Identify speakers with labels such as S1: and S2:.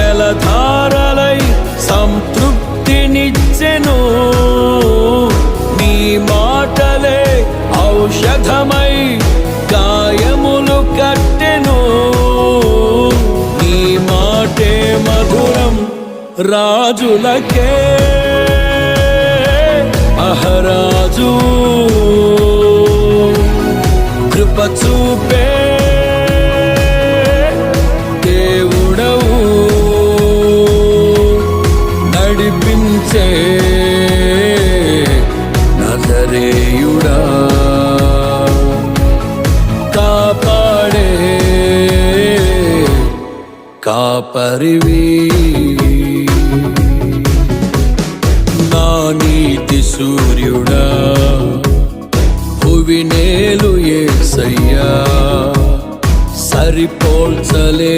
S1: జలధారలై సంతృప్తినిచ్చెను. నీ మాటలే ఔషధమై గాయములు కట్టెను. నీ మాటే మధురం రాజులకే. అహరాజు కృప చూపే చే నజరేయుడా. కాపాడే కాపరివి. నా నీతి సూర్యుడా భువినేలు ఏసయ్యా. సరిపోల్చలే